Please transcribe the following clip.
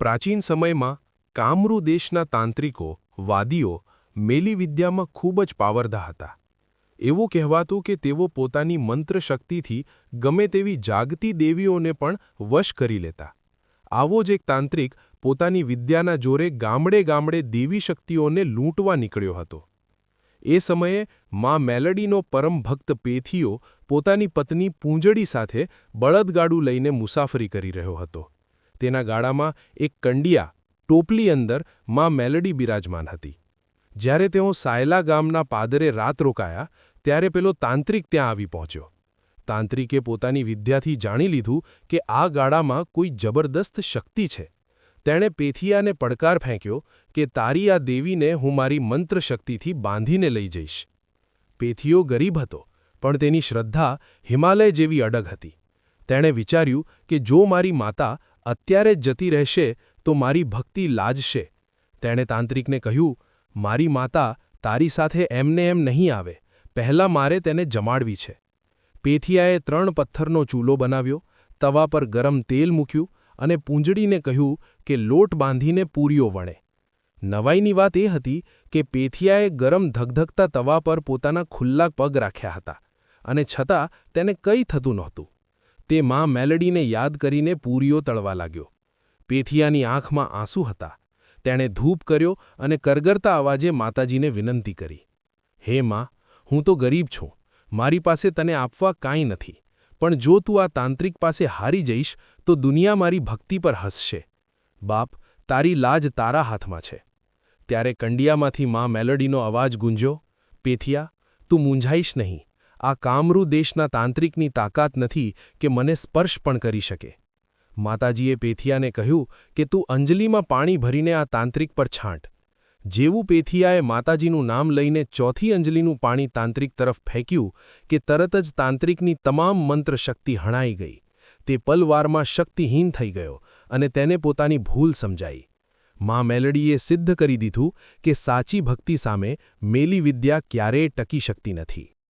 પ્રાચીન સમયમાં કામરૂ દેશના તાંત્રિકો, વાદીઓ મેલી વિદ્યામાં ખૂબ જ પાવરદા હતા. એવું કહેવાતું કે તેઓ પોતાની મંત્ર શક્તિથી ગમે તેવી જાગતી દેવીઓને પણ વશ કરી લેતા. આવો જ એક તાંત્રિક પોતાની વિદ્યાના જોરે ગામડે ગામડે દેવી શક્તિઓને લૂંટવા નીકળ્યો હતો. એ સમયે મા મેલડીનો પરમ ભક્ત પેથીઓ પોતાની પત્ની પૂંજડી સાથે બળદગાડું લઈને મુસાફરી કરી રહ્યો હતો. તેના ગાળામાં એક કંડિયા ટોપલી અંદરમાં મેલડી બિરાજમાન હતી. જ્યારે તેઓ સાયલા ગામના પાદરે રાત રોકાયા, ત્યારે પેલો તાંત્રિક ત્યાં આવી પહોંચ્યો. તાંત્રિકે પોતાની વિદ્યાથી જાણી લીધું કે આ ગાળામાં કોઈ જબરદસ્ત શક્તિ છે. તેણે પેથિયાને પડકાર ફેંક્યો કે તારી આ દેવીને હું મારી મંત્ર શક્તિથી બાંધીને લઈ જઈશ. પેથિયો ગરીબ હતો, પણ તેની શ્રદ્ધા હિમાલય જેવી અડગ હતી. તેણે વિચાર્યું કે જો મારી માતા અત્યારે જ જતી રહેશે તો મારી ભક્તિ લાજશે. તેણે તાંત્રિકને કહ્યું, મારી માતા તારી સાથે એમને એમ નહીં આવે. પહેલાં મારે તેને જમાડવી છે. પેથિયાએ ત્રણ પથ્થરનો ચૂલો બનાવ્યો, તવા પર ગરમ તેલ મૂક્યું અને પૂંજડીને કહ્યું કે લોટ બાંધીને પૂરીઓ વણે. નવાઈની વાત એ હતી કે પેથિયાએ ગરમ ધગધગતા તવા પર પોતાના ખુલ્લા પગ રાખ્યા હતા અને છતાં તેને કંઈ થતું નહોતું. તે માં મેલડીને યાદ કરીને પૂરીઓ તળવા લાગ્યો. પેથિયાની આંખમાં આંસુ હતા. તેણે ધૂપ કર્યો અને કરગરતા અવાજે માતાજીને વિનંતી કરી. હે માં, હું તો ગરીબ છું. મારી પાસે તને આપવા કાંઈ નથી. પણ જો તું આ તાંત્રિક પાસે હારી જઈશ, તો દુનિયા મારી ભક્તિ પર હસશે. બાપ, તારી લાજ તારા હાથમાં છે. ત્યારે કંડિયામાંથી માં મેલડીનો અવાજ ગુંજ્યો. પેથિયા, તું મૂંઝાઈશ નહીં. આ કામરૂ દેશના તાંત્રિકની તાકાત નથી કે મને સ્પર્શ પણ કરી શકે. માતાજીએ પેથિયાને કહ્યું કે તું અંજલિમાં પાણી ભરીને આ તાંત્રિક પર છાંટ. જેવું પેથિયાએ માતાજીનું નામ લઈને ચોથી અંજલિનું પાણી તાંત્રિક તરફ ફેંક્યું કે તરત જ તાંત્રિકની તમામ મંત્ર શક્તિ હણાઈ ગઈ. તે પલવારમાં શક્તિહીન થઈ ગયો અને તેને પોતાની ભૂલ સમજાઈ. માં મેલડીએ સિદ્ધ કરી દીધું કે સાચી ભક્તિ સામે મેલી વિદ્યા ક્યારેય ટકી શકતી નથી.